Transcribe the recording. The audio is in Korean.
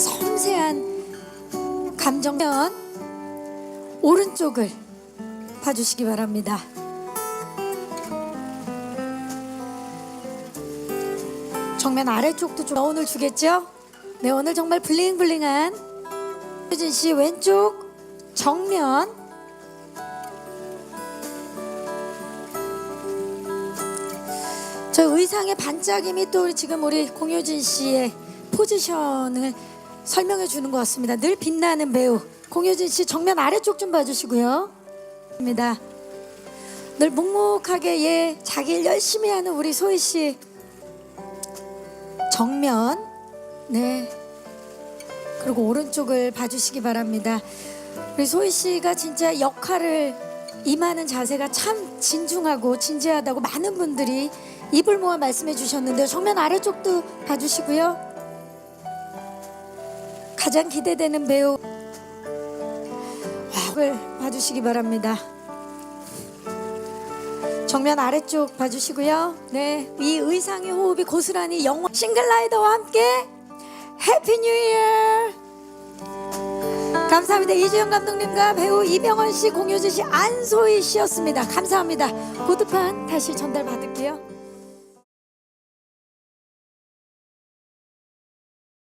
섬세한 감정면 오른쪽을 봐주시기 바랍니다. 정면 아래쪽도 좀 오늘 주겠죠? 네 오늘 정말 블링블링한 효진 씨 왼쪽 정면 저 의상의 반짝임이 또 지금 우리 공효진 씨의 포지션을 설명해 주는 것 같습니다. 늘 빛나는 배우 공효진 씨 정면 아래쪽 좀 봐주시고요. 입니다. 늘 묵묵하게 예 자기 일 열심히 하는 우리 소희 씨 정면 네 그리고 오른쪽을 봐주시기 바랍니다. 우리 소희 씨가 진짜 역할을 임하는 자세가 참 진중하고 진지하다고 많은 분들이 입을 모아 말씀해 주셨는데요. 정면 아래쪽도 봐주시고요. 가장 기대되는 배우 을 봐주시기 바랍니다. 정면 아래쪽 봐주시고요. 네, 이 의상의 호흡이 고스란히 영원 싱글라이더와 함께 해피 뉴 이어! 감사합니다. 이주영 감독님과 배우 이병헌 씨, 공효진 씨, 안소희 씨였습니다. 감사합니다. 고드판 다시 전달 받을게요.